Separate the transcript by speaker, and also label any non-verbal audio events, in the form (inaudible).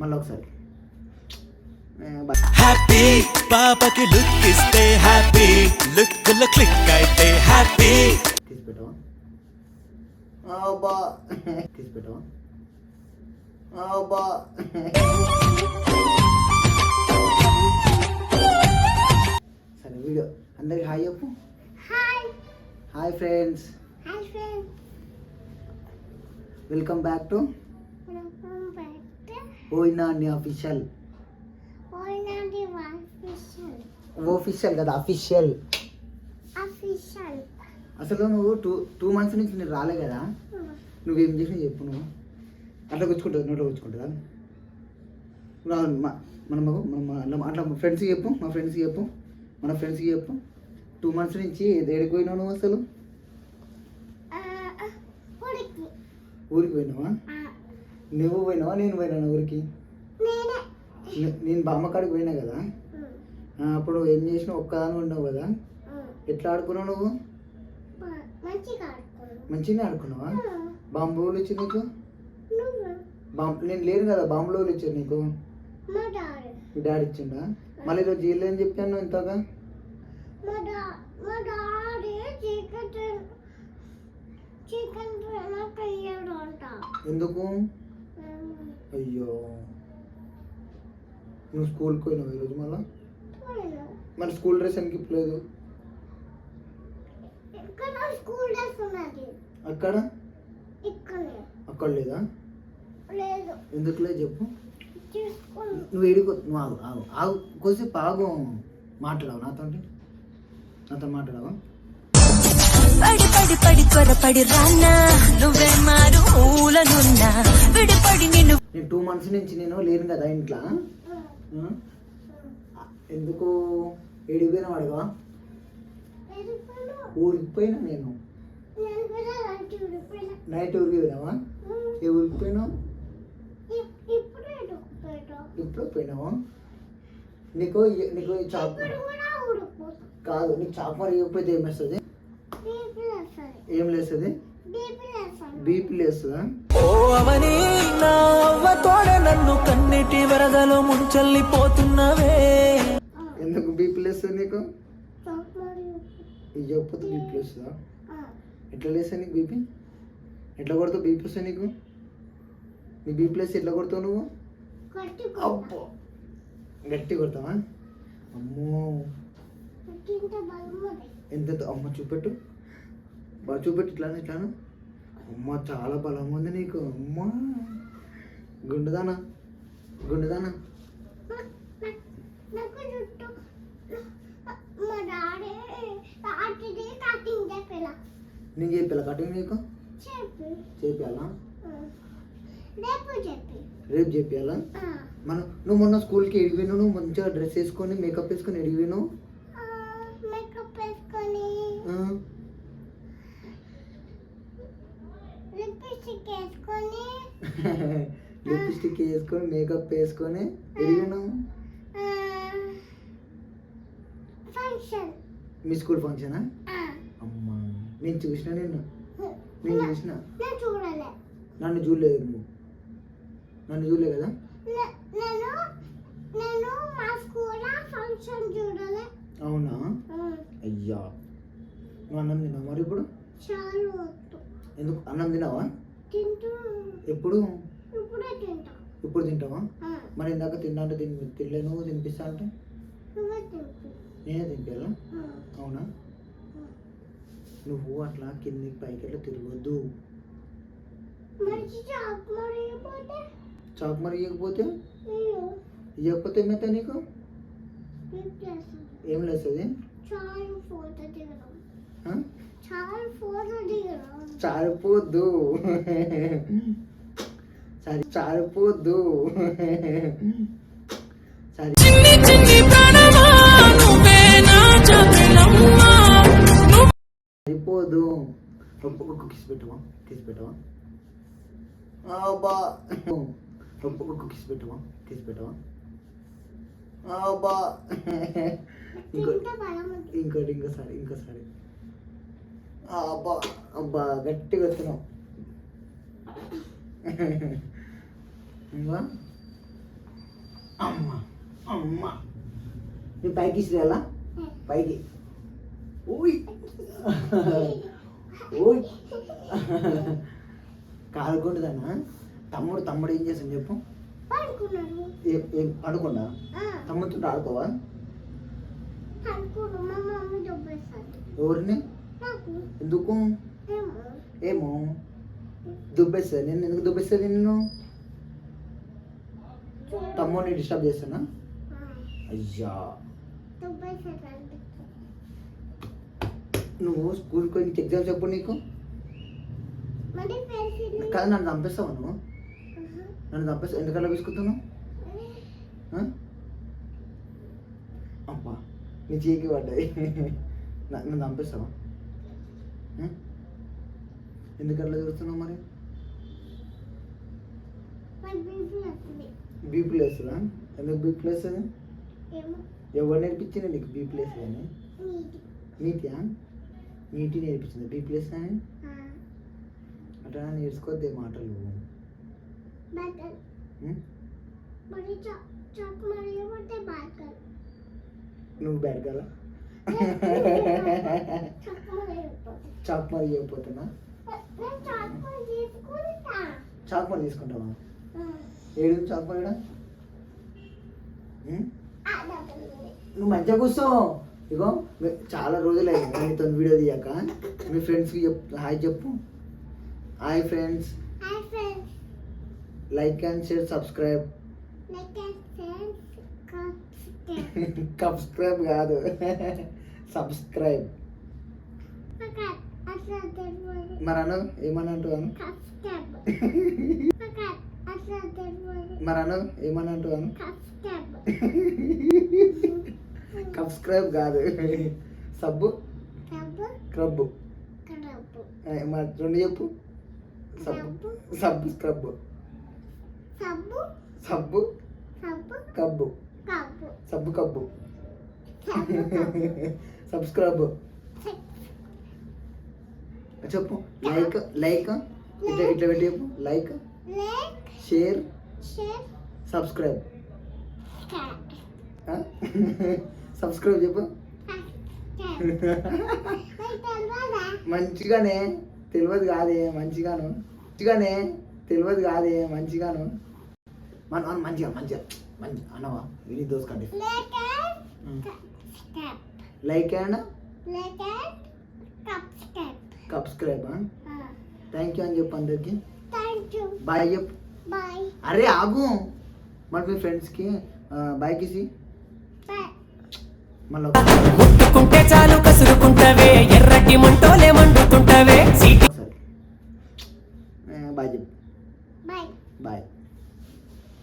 Speaker 1: మళ్ళీ ఒకసారి.
Speaker 2: హ్యాపీ పాపకి లుక్ ఇస్తే హ్యాపీ లుక్ క్లిక్ అయితే హ్యాపీ
Speaker 1: తీసి పెట్టవా తీసి పెట్టవా సరే వీడియో అందరికి హాయ్ చెప్పు.
Speaker 3: Hi.
Speaker 1: Hi friends. Welcome back to
Speaker 3: welcome back to
Speaker 1: ఓయినా అన్ని అఫీషియల్ ఓఫిషియల్ కదా అఫీషియల్ అసలు నువ్వు టూ టూ మంత్స్ నుంచి నేను రాలే కదా. నువ్వేం చేసినా చెప్పు నువ్వు. అట్లా కూర్చుంటుంది నోట్లో మా- మన మన అట్లా మా ఫ్రెండ్స్కి చెప్పు మా ఫ్రెండ్స్కి చెప్పు మన ఫ్రెండ్స్కి చెప్పు. టూ మంత్స్ నుంచి ఏడికి పోయినావు నువ్వు అసలు? ఊరికి పోయినావా? నువ్వు పోయినావా? నేను పోయినా ఊరికి?
Speaker 3: నేనే.
Speaker 1: నే- నేను బామ్మ కాడికి పోయినా కదా? అప్పుడు ఏం చేసినావు? ఒక్కదాని ఉన్నావు కదా? ఎట్లా ఆడుకున్నావు నువ్వు?
Speaker 3: మంచిగా
Speaker 1: ఆడుకున్నావా? బాంబులు ఇచ్చి నీకు? బాంబు నేను లేను కదా బాంబులు ఇచ్చారు నీకు?
Speaker 3: మా డాడీ.
Speaker 1: ఇచ్చిండా? మళ్ళీ ఈరోజు జైలు అని చెప్పాను ఇంతగా? ఎందుకు? అయ్యో. నువ్వు స్కూల్కి పోయినావు ఈరోజు మళ్ళా? మరి స్కూల్ డ్రెస్ ఎందుకు ఇప్పలేదు? అక్కడ? అక్కడ లేదా? ఎందుకు లేదు చెప్పు. నువ్వు ఏడికో నువ్వు ఆగు ఆగు ఆగు. కొద్దిసేపు ఆగు. మాట్లాడవు నాతో నాతో మాట్లాడవా?
Speaker 4: పడి పడి పడి త్వరపడి రానా? నువ్వే మారు మూలనున్నా విడిపడి నిన్ను
Speaker 1: నేను టూ మంత్స్ నుంచి నేను లేను కదా ఇంట్లో? ఎందుకు? ఏడికి పోయినా అడగవా ఊరికి పోయినా నేను? నైట్ ఊరికి పోయినావా? ఏ ఊరికి పోయినావు?
Speaker 3: ఇప్పుడే
Speaker 1: పోయినావా? నీకు నీకు చాప్ కాదు నీకు చాప్ మరి ఇవ్వకపోతే ఏం వేస్తుంది
Speaker 3: బీపీ వేస్తుంది
Speaker 1: ఏం లేస్తుంది
Speaker 3: బీపీ వేస్తుంది
Speaker 1: బీపీ లేస్తుందా?
Speaker 2: ఓ అవని నా నన్ను కన్నిటి వరదలో ముంచెల్లిపోతున్నవే.
Speaker 1: ఎందుకు బీపీ లేస్తుంది నీకు?
Speaker 3: మరియు
Speaker 1: ఇవ్వకపోతే బీపీ లేస్తుందా? ఎట్లా లేస్తుంది నీకు బీపీ? ఎట్లా కొడతావు బీపీ వస్తుంది నీకు? నీ బీపీ లేస్తే ఎట్లా కొడతావు నువ్వు? అబ్బో! గట్టి కొడతావా? అమ్మో! ఎంత అమ్మ చూపెట్టు. బాగా చూపెట్టు ఇట్లానే ఇట్లాను. అమ్మ చాలా బలం ఉంది నీకు. అమ్మ. గుండెదానా గుండెదానా
Speaker 3: చెప్పేలా
Speaker 1: నేను చెప్పాలా కటింగ్ నీకు
Speaker 3: చెప్పి
Speaker 1: చేపియాలా?
Speaker 3: రేపు చెప్పి
Speaker 1: రేపు చెప్పియాలా మనం నువ్వు మొన్న స్కూల్కి ఎడిగిపోయినావు నువ్వు మంచిగా డ్రెస్ వేసుకొని మేకప్ వేసుకొని ఎడిగిపోయినావు
Speaker 3: మేకప్ వేసుకొని లిప్స్టిక్ వేసుకొని
Speaker 1: లిప్స్టిక్ వేసుకొని మేకప్ వేసుకొని
Speaker 3: ఫంక్షన్
Speaker 1: మీ స్కూల్ ఫంక్షనా అమ్మా నేను చూసిన నిన్ను. నేను చూసిన. నన్ను చూడలేదు నువ్వు. నన్ను చూడలే కదా? అవునా? అయ్యా. నువ్వు అన్నం తిన్నావు మరి ఇప్పుడు? ఎందుకు? అన్నం తిన్నావా? ఎప్పుడు?
Speaker 3: ఇప్పుడే తింటా.
Speaker 1: ఇప్పుడు తింటావా? మరి ఇందాక తిన్నా అంటే తిని తినలేను తినిపిస్తా అంటే?
Speaker 3: నువ్వే
Speaker 1: నేనే తినిపించాలా
Speaker 3: ఆ,
Speaker 1: అవునా? నువ్వు అట్లా కిందికి పైకి అట్లా తిరగొద్దు.
Speaker 3: మనిషి చాకు
Speaker 1: మరి ఇవ్వకపోతే ఇవ్వకపోతే ఏమైతే నీకు? ఏం లేస్తుంది? చారిపోద్దు సరే చారిపోద్దు (laughs) సరే
Speaker 4: చిన్ని చిన్ని ప్రాణమా నువ్వే నా జాబిలమ్మా
Speaker 1: సరిపోదు. ఒక్క ఒక్క కిస్ పెట్టవా? కిస్ పెట్టవా? అబ్బా ఒక్క ఒక్క కిస్ పెట్టవా? కిస్ పెట్టవా? ఇంకోటి ఇంకోసారి ఇంకోసారి. అబ్బా అబ్బా గట్టిగా వస్తున్నావు. ఇంకా అమ్మ అమ్మ. నీ పైకి ఇసిరేయాలా పైకి. ఓయ్. ఓయ్. కాలుకుంటుందన్నా తమ్ముడు తమ్ముడు ఏం చేస్తాను చెప్పు.
Speaker 3: ఆ,
Speaker 1: తమ్ముడితో ఆడుకోవా? ఎవరిని? ఎందుకు?
Speaker 3: ఏమో.
Speaker 1: ఏమో దుబ్బేస్తుంది నేను ఎందుకు దుబ్బేస్తుంది నిన్ను తమ్ముడిని డిస్టర్బ్ చేస్తానా? అయ్యా. నువ్వు స్కూల్కి పోయి ఎగ్జామ్స్ చెప్పు నీకు. కాదు నన్ను చంపేస్తావా నువ్వు? నన్ను చంపేస్తా ఎందుకలా విసుకుతున్నావు అబ్బా నీ చీకి పడ్డాయి. (laughs) నన్ను చంపేస్తావా? ఎందుకు అట్లా చూస్తున్నావు మరి?
Speaker 3: బీపీ
Speaker 1: లేస్తుందా. ఎందుకు బీపీ లేస్తుంది?
Speaker 3: ఏమో.
Speaker 1: ఎవరు నేర్పించింది నీకు బీపీ లేస్తుంది అని నీతియా నీటి నేర్పించింది. బీపీ లేస్తుంది అని అట్లా నేర్చుకోద్దే మాటలు. నువ్వు
Speaker 3: అయిపోతుంది
Speaker 1: చాక్ మరి చేయకపోతున్నా
Speaker 3: నేను చాక్ మరి తీసుకుంటా.
Speaker 1: చాక్ మరి తీసుకుంటావా ఏడు చాక్ మరి ఈడ? ఉం?
Speaker 3: ఆ, డబ్బులు ఉన్నాయి.
Speaker 1: నువ్వు మంచిగా కూర్చోవు ఇగో చాలా రోజులు అయింది. నీతో వీడియో తీయక. మీ ఫ్రెండ్స్కి చెప్పు హాయ్ చెప్పు. Hi friends. Like and share subscribe. (laughs) Subscribe. కాదు. (laughs) సబ్స్క్రైబ్. మరి అను ఏమని అంటున్నాను. మరి అను ఏమని అంటున్నాను. సబ్స్క్రైబ్ కాదు. సబ్బు? క్రబ్బు. మరి రెండు చెప్పు. సబ్బు. సబ్బు? స్క్రబ్బు.
Speaker 3: సబ్బు?
Speaker 1: కబ్బు. సబ్బు కబ్బు. సబ్స్క్రైబ్ చెప్పు. లైక్ లైక్ ఇట్లా ఇట్లా పెట్టి చెప్పు. Like share subscribe. సబ్స్క్రైబ్. (laughs) చెప్పు? మంచిగానే తెలియదు కాదే మంచిగాను. మంచిగానే తెలియదు కాదే మంచిగాను. మన మంచిగా మంచిగా. మంచి అనవా ఇది దోసుకండి. Like and
Speaker 3: and subscribe.
Speaker 1: Subscribe? Thank you అని చెప్పు అందరికి.
Speaker 3: Thank you.
Speaker 1: బాయ్ చెప్పు.
Speaker 3: Bye.
Speaker 1: అరే ఆగు. మరి మీ ఫ్రెండ్స్కి బాయ్ కిసి
Speaker 4: ముట్టుకుంటే చాలు కసురుకుంటవే ఎర్రటి మంటోలే
Speaker 1: ఒకసారి బాయ్ చెప్పు.
Speaker 3: Bye.
Speaker 1: బాయ్